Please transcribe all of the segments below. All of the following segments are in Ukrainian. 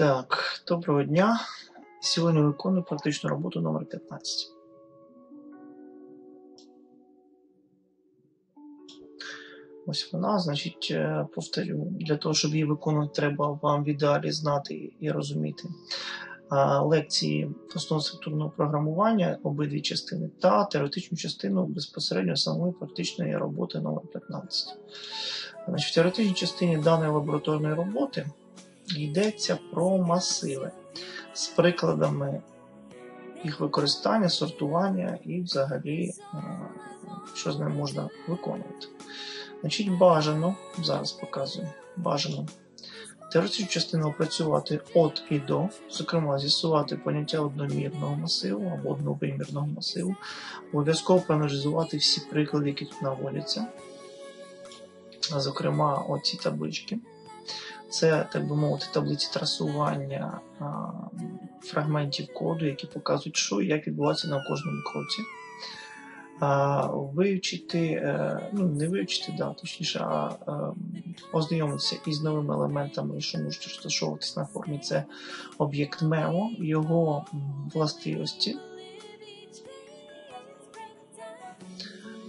Так, доброго дня. Сьогодні виконую практичну роботу номер 15. Ось вона, значить, е, повторю, для того, щоб її виконувати, треба вам в ідеалі знати і розуміти е, лекції основного структурного програмування, обидві частини, та теоретичну частину безпосередньо самої практичної роботи номер 15. Значить, В теоретичній частині даної лабораторної роботи йдеться про масиви з прикладами їх використання, сортування і взагалі, е, що з ним можна виконувати. Значить, бажано, зараз показую, бажано теоретичну частину опрацювати від і до, зокрема, з'ясувати поняття одномірного масиву або одновимірного масиву, обов'язково проаналізувати всі приклади, які тут наводяться. Зокрема, оці таблички. Це, так би мовити, таблиці трасування а, фрагментів коду, які показують, що і як відбувається на кожному кроці. А, вивчити, е, ну не вивчити, да, точніше, а е, ознайомитися із новими елементами, що можуть розташовуватися на формі. Це об'єкт memo, його властивості.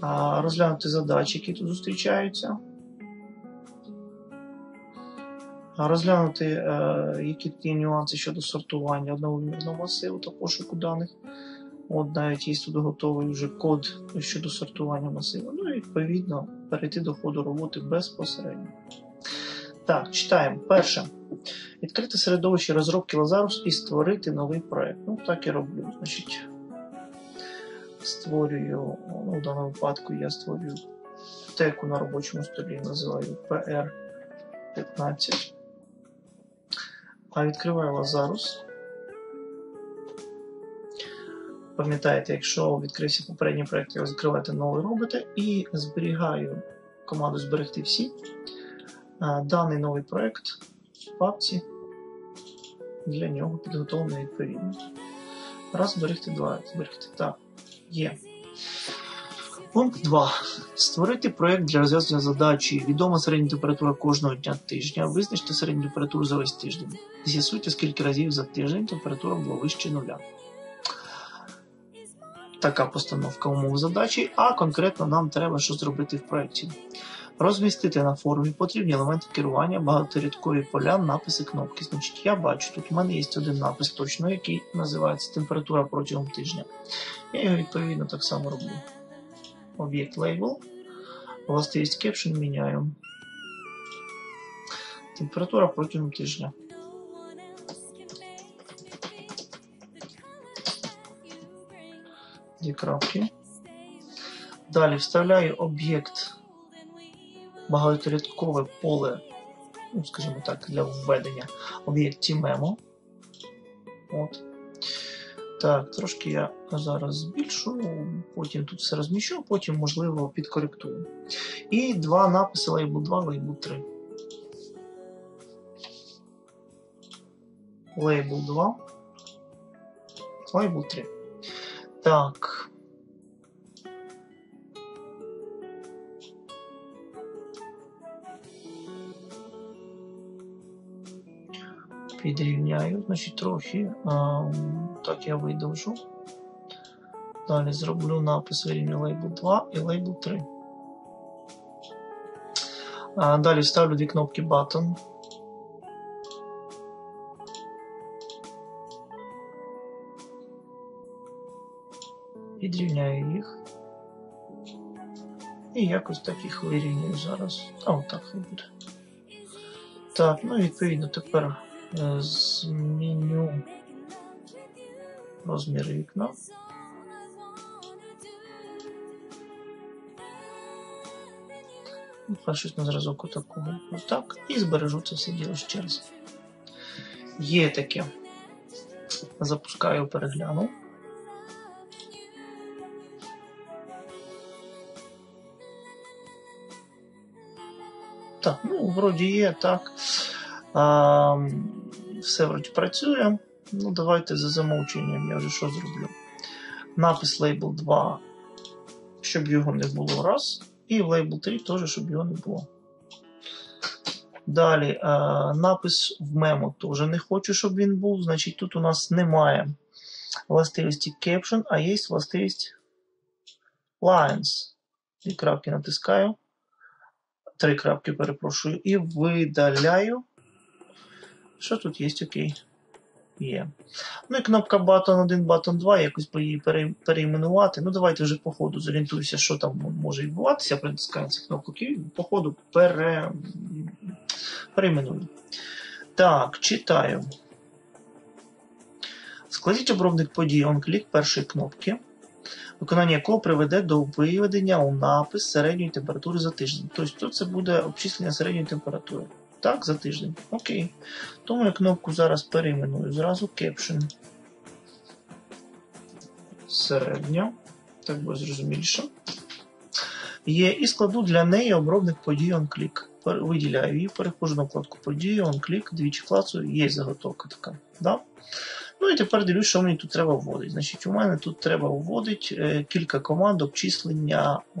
А, розглянути задачі, які тут зустрічаються. Розглянути, е, які є нюанси щодо сортування одновимірного масиву та пошуку даних. От навіть є тут готовий вже код щодо сортування масиву. Ну і відповідно перейти до ходу роботи безпосередньо. Так, читаємо. Перше. Відкрити середовище розробки Lazarus і створити новий проект. Ну, так і роблю. Значить, створюю, ну, в даному випадку я створюю теку на робочому столі, називаю PR15. А відкриваю Lazarus. Пам'ятаєте, якщо відкрився попередній проєкт, його закриваєте новий робите і зберігаю команду зберегти всі. Даний новий проєкт в папці для нього підготовлений відповідно. Раз, зберегти два, зберегти. Так, є. Пункт 2. Створити проєкт для розв'язання задачі. Відома середня температура кожного дня тижня. Визначте середню температуру за весь тиждень. З'ясуйте, скільки разів за тиждень температура була вище нуля. Така постановка умов задачі, а конкретно нам треба що зробити в проєкті. Розмістити на форумі потрібні елементи керування, багаторядкові поля, написи, кнопки. Значить, я бачу, тут у мене є один напис точно, який називається температура протягом тижня. Я його відповідно так само роблю. Об'єкт label. Властивість caption міняю. Температура протягом тижня. Дві крапки. Далі вставляю об'єкт багаторядкове поле, ну, скажімо так, для введення об'єкт memo. От. Так, трошки я зараз збільшу, потім тут все розміщу, потім, можливо, підкоректую. І два написи Label 2, Label 3. Label 2. Label 3. Так. Підрівняю, значить, трохи. А, так я видовжу. Далі зроблю напис вирівню Label 2 і Label 3. А, Далі ставлю дві кнопки Button. Підрівняю їх. І якось так їх вирівнюю зараз. А, отак хай буде. Так, ну відповідно тепер зміню розмір вікна. Щось на зразок такого. Отак. І збережу це все діло ще раз. Є таке. Запускаю, перегляну. Так, ну, вроді є, так. А, Все вроді працює. Ну, давайте за замовченням я вже що зроблю. Напис Label 2, щоб його не було раз. І в Label 3 теж, щоб його не було. Далі е, напис в мемо теж не хочу, щоб він був. Значить, тут у нас немає властивості caption, а є властивість lines. Дві крапки натискаю. Три крапки перепрошую. І видаляю. Що тут є? Окей. Є. Ну і кнопка Button 1, Button 2, якось по її пере- перейменувати. Ну, давайте вже по ходу зорієнтуюся, що там може відбуватися. Притискаю кнопку і по ходу пере... перейменую. Так, читаю. Складіть обробник подій OnClick першої кнопки, виконання якого приведе до виведення у напис середньої температури за тиждень. Тобто це буде обчислення середньої температури. Так, за тиждень. Окей. Тому я кнопку зараз перейменую. Зразу Caption. Середня. Так буде зрозуміліше. Є і складу для неї обробник подій OnClick. Виділяю її, перехожу на вкладку події, OnClick, двічі клацаю, є заготовка така. Да? Ну і тепер дивлюсь, що мені тут треба вводити. Значить, у мене тут треба вводити е, кілька команд обчислення е,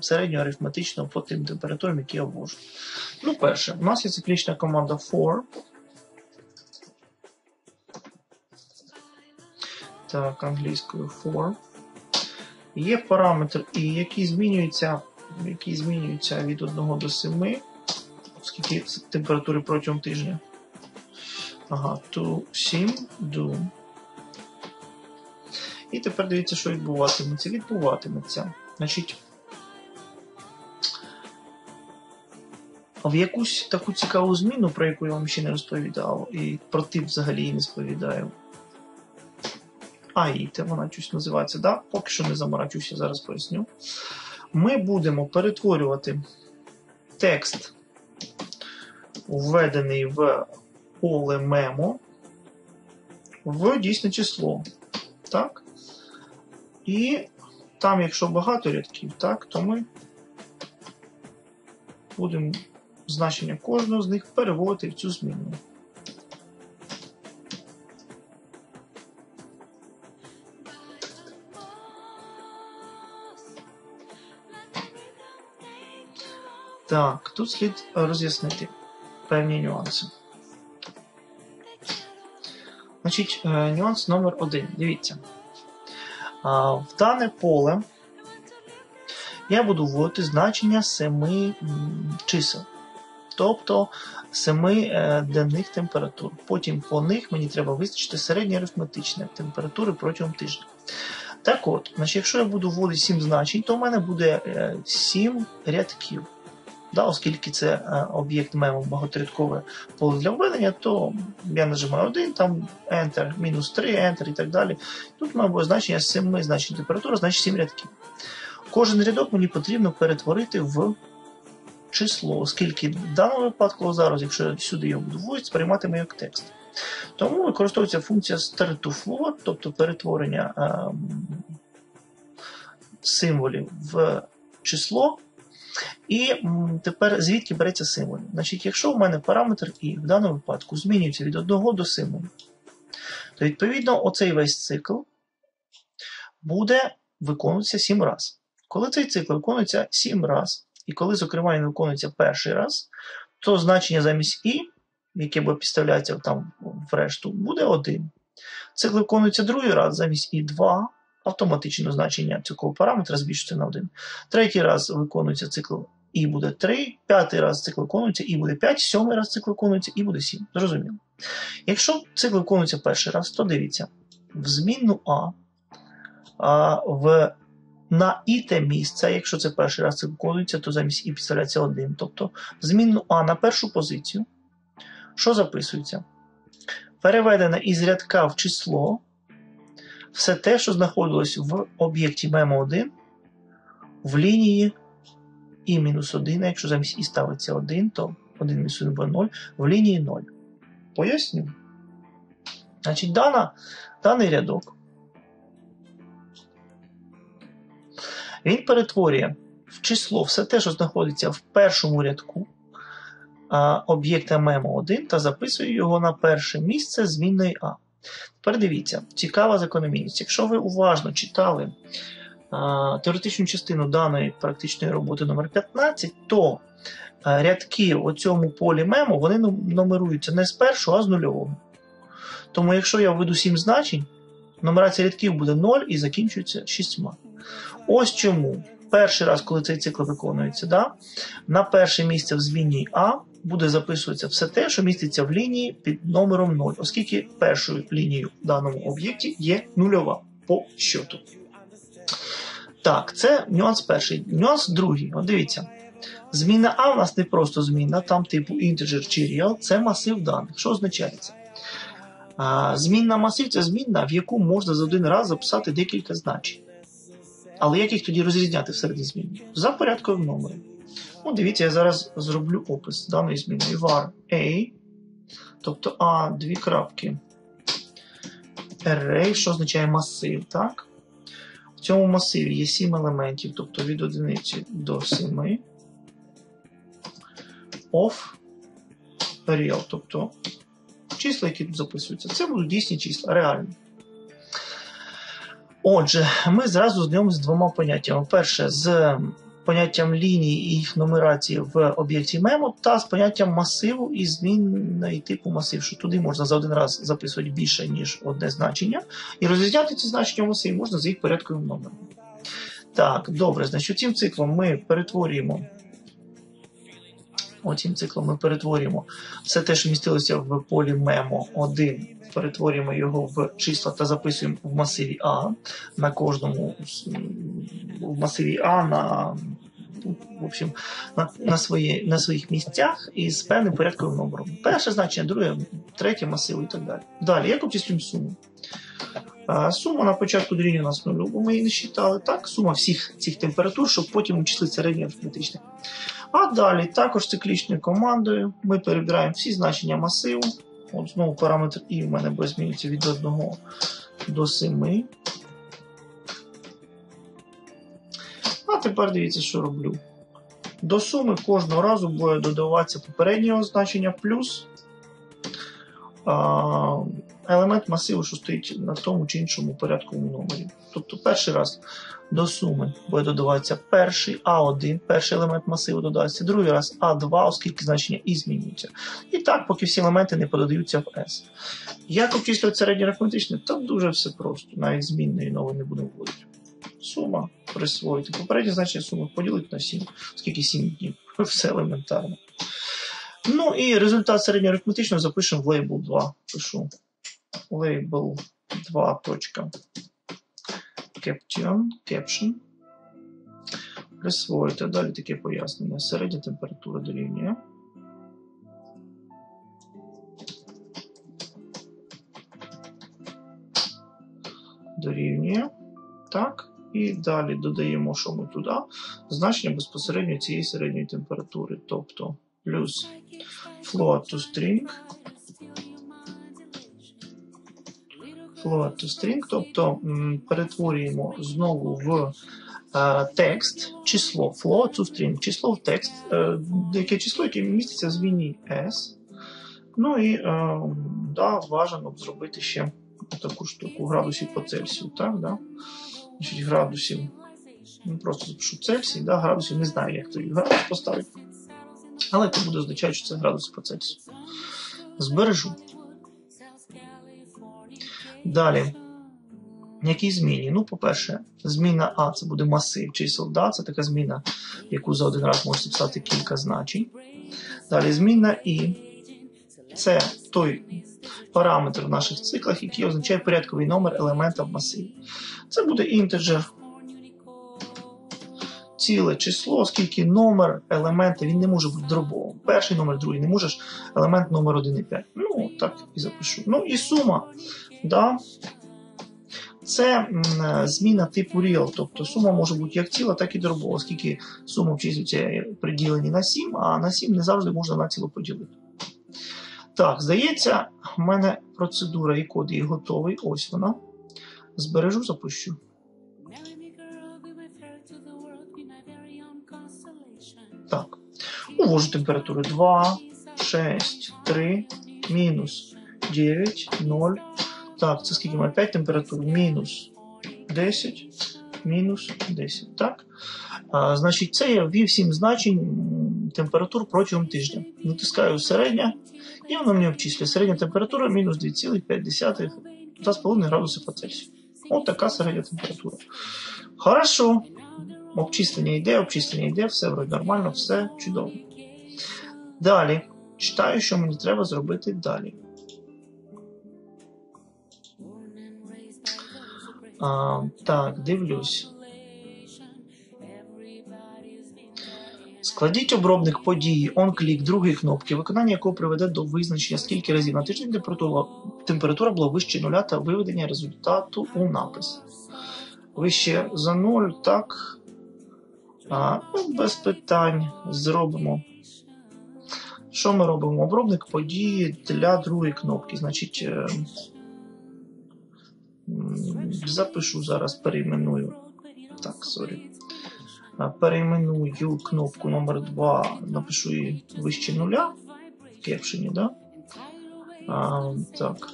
середнього арифметичного по тим температурам, які я ввожу. Ну, перше, у нас є циклічна команда for. Так, англійською for. Є параметр і, який змінюється, який змінюється від 1 до 7, скільки температури протягом тижня. Ага, 7 do. І тепер дивіться, що відбуватиметься. Відбуватиметься. Значить, в якусь таку цікаву зміну, про яку я вам ще не розповідав, і про тип взагалі і не сповідаю. АІТ, вона щось називається, да? поки що не заморачуся, зараз поясню. Ми будемо перетворювати текст, введений в поле мемо, в дійсне число. Так? І там, якщо багато рядків, так, то ми будемо значення кожного з них переводити в цю зміну. Так, тут слід роз'яснити певні нюанси. Значить, е, нюанс номер один. Дивіться. В дане поле я буду вводити значення семи чисел. Тобто семи е, денних температур. Потім по них мені треба визначити середні арифметичні температури протягом тижня. Так от, значить, якщо я буду вводити 7 значень, то в мене буде е, 7 рядків. Да, оскільки це е, об'єкт мемо багаторядкове поле для введення, то я нажимаю 1, там Enter, мінус 3, Enter і так далі. Тут має бути значення 7 значень температури, значить 7 рядків. Кожен рядок мені потрібно перетворити в число, оскільки в даному випадку зараз, якщо сюди його буду вводити, сприйматиме як текст. Тому використовується функція start to float, тобто перетворення ем, символів в число. І тепер звідки береться символ? Значить, якщо в мене параметр і в даному випадку змінюється від 1 до 7, то відповідно оцей весь цикл буде виконуватися 7 разів. Коли цей цикл виконується 7 разів, і коли, зокрема, він виконується перший раз, то значення замість і, яке буде підставлятися там в решту, буде 1. Цикл виконується другий раз замість і 2, автоматично значення цього параметра збільшується на 1. Третій раз виконується цикл і буде 3, п'ятий раз цикл виконується і буде 5, сьомий раз цикл виконується і буде 7. Зрозуміло. Якщо цикл виконується перший раз, то дивіться, в змінну А, а в, на і те місце, якщо це перший раз цикл виконується, то замість і підставляється 1. Тобто змінну А на першу позицію, що записується? Переведено із рядка в число все те, що знаходилось в об'єкті memo1 в лінії і мінус 1, якщо замість і ставиться 1, то 1 мінус 1 буде 0, в лінії 0. Поясню. Значить, дана, даний рядок він перетворює в число все те, що знаходиться в першому рядку об'єкта memo1 та записує його на перше місце змінної А. Тепер дивіться, цікава закономірність. Якщо ви уважно читали а, теоретичну частину даної практичної роботи номер 15 то е, рядки у цьому полі мемо вони нумеруються не з першого, а з нульового. Тому, якщо я введу 7 значень, нумерація рядків буде 0 і закінчується 6. Ось чому. Перший раз, коли цей цикл виконується, да, на перше місце в зміні А буде записуватися все те, що міститься в лінії під номером 0, оскільки першою лінією в даному об'єкті є нульова по щоту. Так, це нюанс перший. Нюанс другий. От дивіться. Зміна А у нас не просто зміна, там типу integer чи real, це масив даних. Що означає це? Змінна масив це змінна, в яку можна за один раз записати декілька значень. Але як їх тоді розрізняти всередині зміни? За порядковим номером. Ну, Дивіться, я зараз зроблю опис даної зміни. var A, тобто А, дві крапки. Array, що означає масив, так? В цьому масиві є 7 елементів, тобто від одиниці до 7. Of real, тобто числа, які тут записуються. Це будуть дійсні числа, реальні. Отже, ми зразу знайомимося з двома поняттями. Перше, з поняттям лінії і їх нумерації в об'єкті мемо, та з поняттям масиву і змінної типу масив, що туди можна за один раз записувати більше, ніж одне значення. І розрізняти ці значення в масиві можна за їх порядковим номером. Так, добре, значить, цим циклом ми перетворюємо. Оцім циклом ми перетворюємо все те, що містилося в полі мемо 1, перетворюємо його в числа та записуємо в масиві А на кожному в масиві А на в общем, на, на, свої, на своїх місцях і з певним порядковим номером. Перше значення, друге, третє масиву і так далі. Далі, як обчислюємо суму? Сума на початку дорівнює у нас нулю, бо ми її не считали. Так, сума всіх цих температур, щоб потім обчислити середнє арифметичне. А далі також циклічною командою ми перебираємо всі значення масиву. От Знову параметр І в мене буде змінюється від 1 до 7. А тепер дивіться, що роблю. До суми кожного разу буде додаватися попереднє значення плюс елемент масиву, що стоїть на тому чи іншому порядковому номері. Тобто перший раз до суми буде додаватися перший А1, перший елемент масиву додається, другий раз А2, оскільки значення і змінюється. І так, поки всі елементи не подадаються в S. Як обчислювати середнє арифметичне? Та дуже все просто. Навіть змінної нової не будемо вводити. Сума присвоїти. Попереднє значення суми поділити на 7, оскільки 7 днів. Все елементарно. Ну і результат середньоарифметичного запишемо в лейбл 2. Пишу label 2. Caption, caption. Присвоїти. Далі таке пояснення. Середня температура дорівнює. Дорівнює. Так. І далі додаємо, що ми туди, значення безпосередньо цієї середньої температури. Тобто плюс float to string float to string, тобто перетворюємо знову в е, текст число float to string, число в текст, е, яке число, яке міститься в зміні S. Ну і е, да, бажано б зробити ще таку штуку градусів по Цельсію. так, да? Значить, градусів. Ну, Просто запишу Цельсій, да, градусів не знаю, як той градус поставити. Але це буде означати, що це градус по Цельсію. Збережу. Далі. Які зміни? Ну, по-перше, зміна А це буде масив чисел Да, це така зміна, яку за один раз можна писати кілька значень. Далі зміна І. Це той параметр в наших циклах, який означає порядковий номер елемента в масиві. Це буде інтеджер. Ціле число, оскільки номер елемента він не може бути дробовим. Перший номер, другий не можеш елемент номер 1 і 5. Ну, так і запишу. Ну і сума Да? Це зміна типу real, тобто сума може бути як ціла, так і дробова, оскільки сума вчислюється приділені на 7, а на 7 не завжди можна на ціло поділити. Так, здається, в мене процедура і код є готовий. Ось вона. Збережу, запущу. Так. Увожу температуру 2, 6, 3, мінус 9, 0. Так, це скільки має 5 температур? Мінус 10, мінус 10. Так? А, Значить, це я ввів 7 значень температур протягом тижня. Натискаю середня, і воно мені обчислює. Середня температура мінус 2,5 2,5 градуси по Цельсію. От така середня температура. Хорошо. Обчислення йде, обчислення йде, все вроде нормально, все чудово. Далі. Читаю, що мені треба зробити далі. А, Так, дивлюсь. Складіть обробник події on-click другої кнопки, виконання якого приведе до визначення, скільки разів на тиждень температура, температура була вище нуля та виведення результату у напис. Вище за 0, так. А, ну, Без питань зробимо. Що ми робимо? Обробник події для другої кнопки. Значить, е, запишу зараз, перейменую. Так, сорі. Перейменую кнопку номер 2 напишу її вище нуля в кепшені, да? А, так.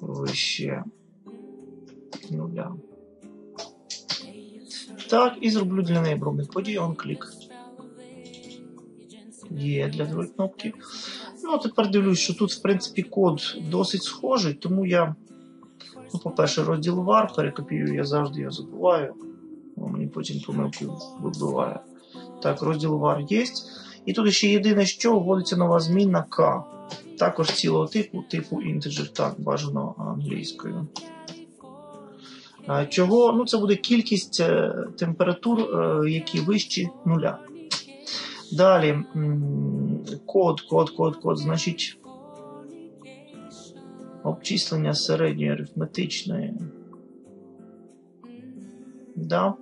Вище нуля. Так, і зроблю для неї обробник подій on-click. Є для другої кнопки. Ну, тепер дивлюсь, що тут, в принципі, код досить схожий, тому я, ну, по-перше, розділ var перекопію, я завжди його забуваю. Бо мені потім помилки вибиває. Так, розділ var є. І тут ще єдине, що вводиться нова змінна K. Також цілого типу, типу integer, так, бажано англійською. Чого? Ну, це буде кількість е, температур, е, які вищі нуля. Далі код, код, код, код, значить обчислення середньої арифметичної. Да.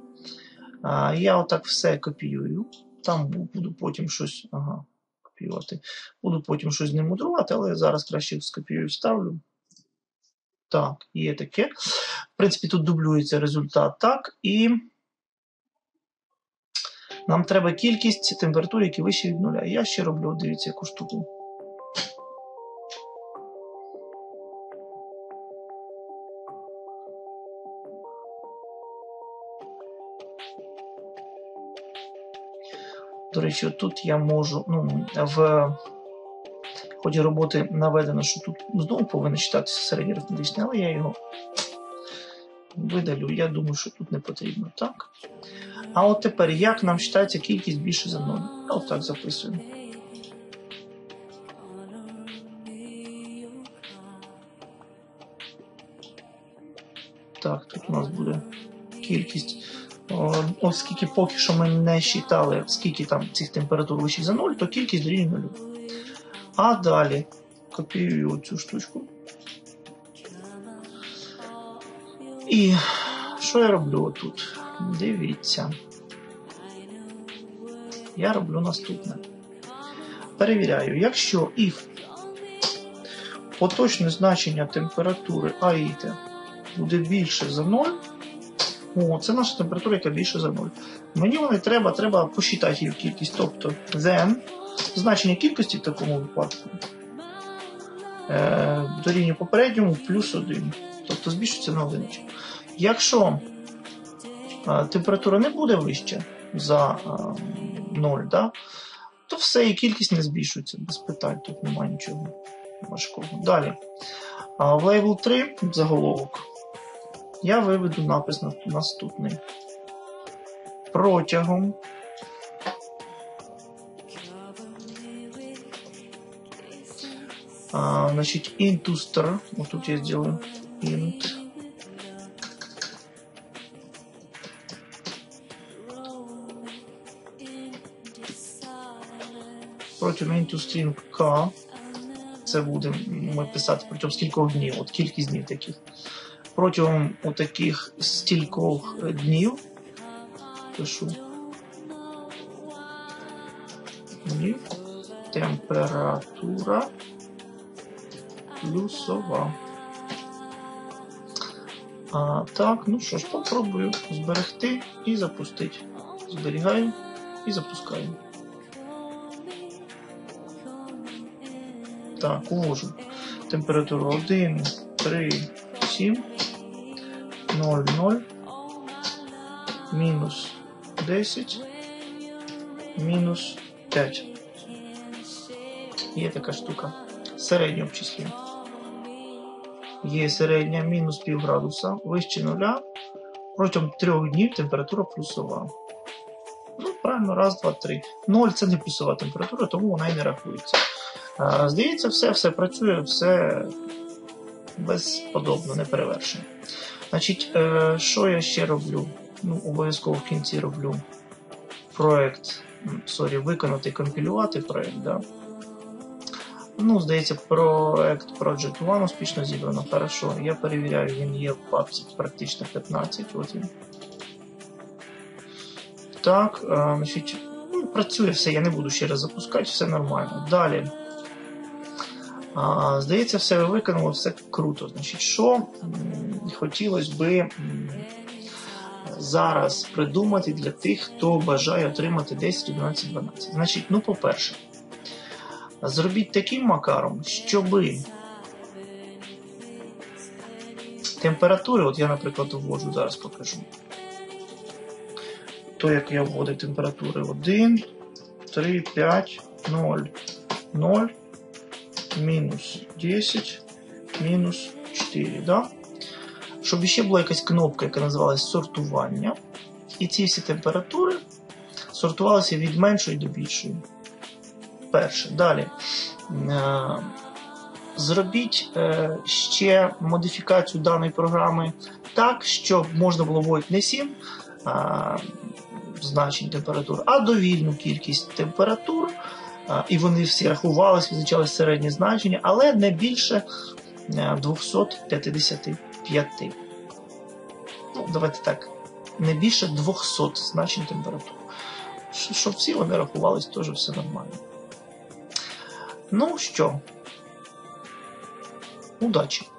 А, Я отак все копіюю. Там буду потім щось. Ага, копіювати. Буду потім щось ним мудрувати, але зараз краще скопіюю вставлю. Так, є таке. В принципі, тут дублюється результат так. І нам треба кількість температур, які вищі від нуля. Я ще роблю, дивіться, яку штуку. До речі, тут я можу, ну, в ході роботи наведено, що тут знову повинно читатися середній арифметичний, але я його видалю. Я думаю, що тут не потрібно. Так. А от тепер, як нам читається кількість більше за 0? От так записуємо. Так, тут у нас буде кількість. Оскільки поки що ми не вважали, скільки там цих температур вищих за 0, то кількість дорівнює 0. А далі копіюю цю штучку. І що я роблю тут? Дивіться. Я роблю наступне. Перевіряю, якщо if поточне значення температури АІТ буде більше за 0, о, це наша температура, яка більше за 0. Мені вони треба треба посчитати її кількість. Тобто then значення кількості в такому випадку е, дорівнює попередньому плюс 1. Тобто збільшується на одиничку. Якщо температура не буде вища за е, 0, да, то все, і кількість не збільшується без питань, тут немає нічого важкого. Далі. В лейбл 3 заголовок. Я виведу напис наступний. Протягом а, значит, star. Вот тут я сделаю int. Протягом into string k. Це буде ми писати протягом скількох днів, от кількість днів таких. Протягом отаких стількох днів пишу днів температура плюсова. А, Так, ну що ж, попробую зберегти і запустити. Зберігаю і запускаю. Так, увожу. Температуру 1, 3, 7, 0, 0, мінус 10 мінус 5. Є така штука. Середнє обчислення. Є середня мінус пів градуса, вище нуля. Протягом трьох днів температура плюсова. Ну, правильно, раз, два, три. Ноль це не плюсова температура, тому вона і не рахується. Здається, все, все працює, все безподобно, не перевершено. Значить, е, що я ще роблю? Ну, обов'язково в кінці роблю проект. м, Сорі, виконати, компілювати проект. Да? Ну, здається, проект Project One успішно зібрано. Хорошо. Я перевіряю, він є в папці практично 15. От він. Так, е, значить, ну, працює все, я не буду ще раз запускати, все нормально. Далі. Здається, все ви виконали, все круто. Значить, що хотілося би зараз придумати для тих, хто бажає отримати 10, 11, 12. Значить, ну, по-перше, зробіть таким макаром, щоби температури, от я, наприклад, вводжу, зараз покажу. То, як я вводив температури 1, 3, 5, 0, 0, мінус 10, мінус 4. Да? Щоб ще була якась кнопка, яка називалась сортування. І ці всі температури сортувалися від меншої до більшої. Перше. Далі. Е, Зробіть е, ще модифікацію даної програми так, щоб можна було вводити не 7 значень температур, а довільну кількість температур. І вони всі рахувалися, визначалися середні значення, але не більше е, 255. Ну, давайте так, не більше 200 значень температур. Щоб всі вони рахувалися, теж все нормально. Ну що, удачі!